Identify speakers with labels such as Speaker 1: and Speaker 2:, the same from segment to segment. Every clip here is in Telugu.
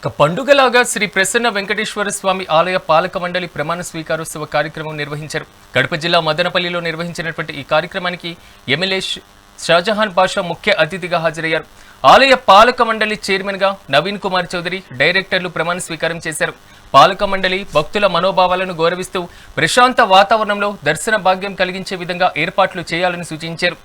Speaker 1: ఇక పండుగలాగా శ్రీ ప్రసన్న వెంకటేశ్వర స్వామి ఆలయ పాలక మండలి ప్రమాణ స్వీకారోత్సవ కార్యక్రమం నిర్వహించారు. కడప జిల్లా మదనపల్లిలో నిర్వహించినటువంటి ఈ కార్యక్రమానికి ఎమ్మెల్యే షాజహాన్ బాషా ముఖ్య అతిథిగా హాజరయ్యారు. ఆలయ పాలక మండలి చైర్మన్గా నవీన్ కుమార్ చౌదరి డైరెక్టర్లు ప్రమాణ స్వీకారం చేశారు. పాలక మండలి భక్తుల మనోభావాలను గౌరవిస్తూ ప్రశాంత వాతావరణంలో దర్శన భాగ్యం కలిగించే విధంగా ఏర్పాట్లు చేయాలని సూచించారు.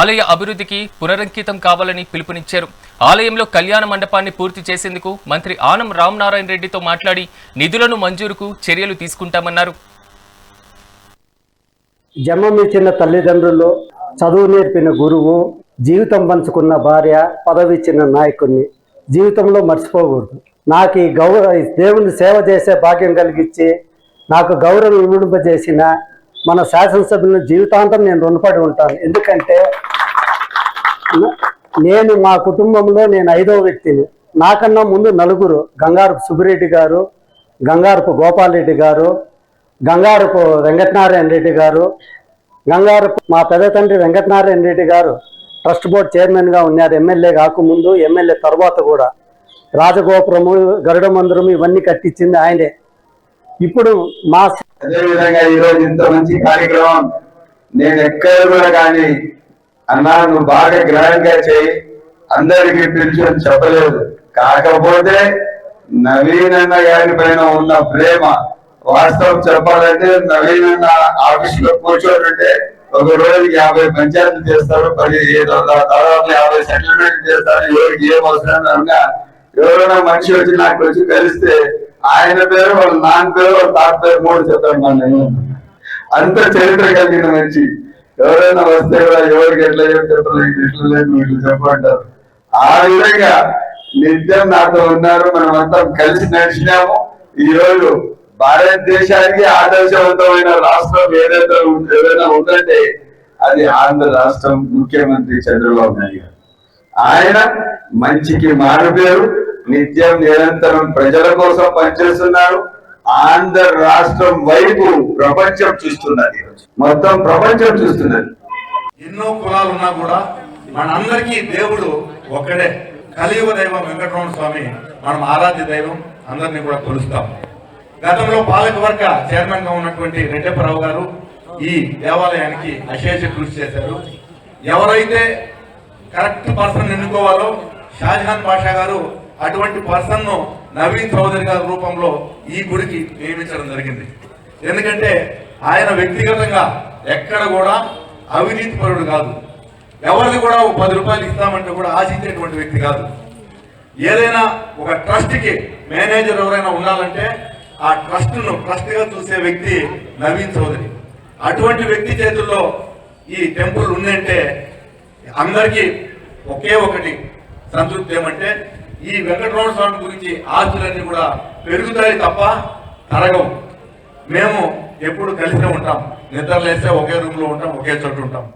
Speaker 1: ఆలయ అభివృద్ధికి పునరంకితం కావాలని పిలుపునిచ్చారు. ఆలయంలో కళ్యాణ మండపాన్ని పూర్తి చేసేందుకు మంత్రి ఆనం రామనారాయణ రెడ్డితో మాట్లాడి నిధులను మంజూరుకు చర్యలు తీసుకుంటామన్నారు.
Speaker 2: జన్మమిచ్చిన తల్లిదండ్రులు చదువు నేర్పిన గురువు జీవితం పంచుకున్న భార్య పదవిచ్చిన నాయకుడిని జీవితంలో మర్చిపోకూడదు. నాకు ఈ గౌరవ ఈ దేవుని సేవ చేసే భాగ్యం కలిగించి నాకు గౌరవం ఇవ్వడింపజేసిన మన శాసనసభ్యుల జీవితాంతం నేను రుణపడి ఉంటాను. ఎందుకంటే నేను మా కుటుంబంలో నేను ఐదవ వ్యక్తిని. నాకన్నా ముందు నలుగురు గంగారపు సుబ్బిరెడ్డి గారు గంగారపు గోపాల్ రెడ్డి గారు గంగారపు వెంకటనారాయణ రెడ్డి గారు గంగారపు మా పెద్ద తండ్రి వెంకటనారాయణ రెడ్డి గారు ట్రస్ట్ బోర్డ్ చైర్మన్గా ఉన్నారు. ఎమ్మెల్యే కాకముందు ఎమ్మెల్యే తర్వాత కూడా. రాజగోపురము గరుడ మందిరం ఇవన్నీ కట్టించింది ఆయనే. ఇప్పుడు మా
Speaker 3: అదేవిధంగా ఈ రోజు ఇంత మంచి కార్యక్రమం నేను ఎక్కడ కూడా కానీ అన్నా నువ్వు బాగా గ్రాండ్గా చేయి. అందరికీ పిలిచి అని చెప్పలేదు. కాకపోతే నవీన్ అన్న గారి పైన ఉన్న ప్రేమ వాస్తవం చెప్పాలంటే నవీన్ అన్న ఆఫీస్లో కూర్చోనంటే ఒక రోజు యాభై పంచాయతీలు చేస్తారు పది దాదాపు యాభై సెటిల్మెంట్ చేస్తారు. ఎవరికి ఏం అవసరం అనగా ఎవరైనా మనిషి వచ్చి నాకు వచ్చి కలిస్తే ఆయన పేరు వాళ్ళ నాన్న పేరు వాళ్ళ తాత పేరు మూడు చెప్తాను మన అంత చరిత్ర కలిగిన మనిషి. ఎవరైనా వస్తే కూడా ఎవరికి ఎట్లా చెప్తారు ఇట్లా లేదు వీళ్ళు చెప్పంటారు ఆ విధంగా నిత్యం నాతో ఉన్నారు మనం అంతా కలిసి నడిచినాము. ఈ రోజు భారతదేశానికి ఆదర్శవంతమైన రాష్ట్రం ఏదైతే ఏదైనా ఉందంటే అది ఆంధ్ర రాష్ట్రం ముఖ్యమంత్రి చంద్రబాబు నాయుడు గారు. ఆయన మంచికి మారు పేరు నిత్యం నిరంతరం ప్రజల కోసం పనిచేస్తున్నారు. ఆంధ్ర రాష్ట్రం వైపు ప్రపంచం చూస్తున్నది. మొత్తం ప్రపంచం చూస్తున్నది.
Speaker 4: ఎన్నో కులాలు ఉన్నా కూడా మనందరికీ దేవుడు ఒక్కడే. కలియుగ దైవం వెంకటరమణ స్వామి మనం ఆరాధ్య దైవం అందరినీ కూడా కొలుస్తాం. గతంలో పాలకవర్గ చైర్మన్గా ఉన్నటువంటి రెడ్డప్పరావు గారు ఈ దేవాలయానికి అశేష కృషి చేశారు. ఎవరైతే కరెక్ట్ పర్సన్ ఎన్నుకోవాలో షాజహాన్ బాషా గారు అటువంటి పర్సన్ను నవీన్ చౌదరి గారి రూపంలో ఈ గుడికి నియమించడం జరిగింది. ఎందుకంటే ఆయన వ్యక్తిగతంగా ఎక్కడ కూడా అవినీతి పరుడు కాదు. ఎవరిని కూడా ఒక పది రూపాయలు ఇస్తామంటే కూడా ఆశించేటువంటి వ్యక్తి కాదు. ఏదైనా ఒక ట్రస్ట్కి మేనేజర్ ఎవరైనా ఉండాలంటే ఆ ట్రస్ట్ను ట్రస్ట్గా చూసే వ్యక్తి నవీన్ చౌదరి. అటువంటి వ్యక్తి చేతుల్లో ఈ టెంపుల్ ఉందంటే అందరికీ ఒకే ఒకటి సంతృప్తి ఏమంటే ఈ వెంకటరమణ స్వామి గురించి ఆస్తులన్నీ కూడా పెరుగుతాయి తప్ప తరగవు. మేము ఎప్పుడు కలిసే ఉంటాం. నిద్రలేస్తే ఒకే రూమ్లో ఉంటాం ఒకే చోటు ఉంటాం.